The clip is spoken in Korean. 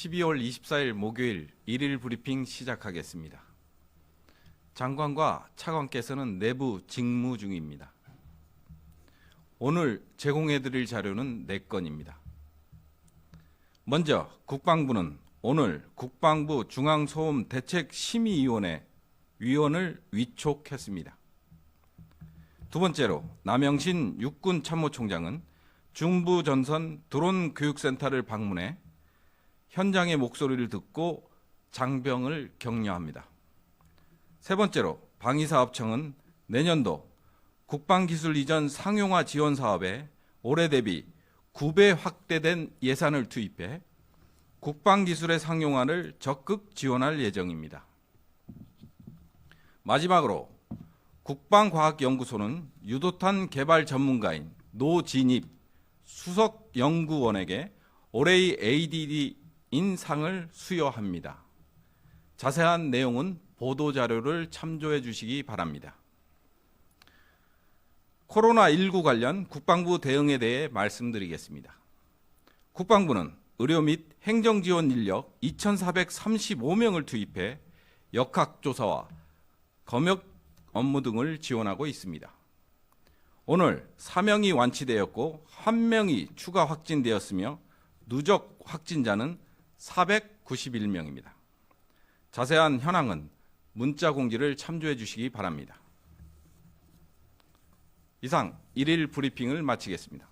12월 24일 목요일 일일 브리핑 시작하겠습니다. 장관과 차관께서는 내부 직무 중입니다. 오늘 제공해드릴 자료는 4건입니다. 먼저 국방부는 오늘 국방부 중앙소음 대책심의위원회 위원을 위촉했습니다. 두 번째로 남영신 육군참모총장은 중부전선 드론 교육센터를 방문해 현장의 목소리를 듣고 장병을 격려합니다. 세 번째로 방위사업청은 내년도 국방기술 이전 상용화 지원 사업에 올해 대비 9배 확대된 예산을 투입해 국방기술의 상용화를 적극 지원할 예정입니다. 마지막으로 국방과학연구소는 유도탄 개발 전문가인 노진입 수석연구원에게 올해의 ADD 인 상을 수여합니다. 자세한 내용은 보도자료를 참조해 주시기 바랍니다. 코로나19 관련 국방부 대응에 대해 말씀드리겠습니다. 국방부는 의료 및 행정 지원 인력 2,435명을 투입해 역학조사와 검역 업무 등을 지원하고 있습니다. 오늘 4명이 완치되었고 1명이 추가 확진되었으며 누적 확진자는 491명입니다. 자세한 현황은 문자 공지를 참조해 주시기 바랍니다. 이상 일일 브리핑을 마치겠습니다.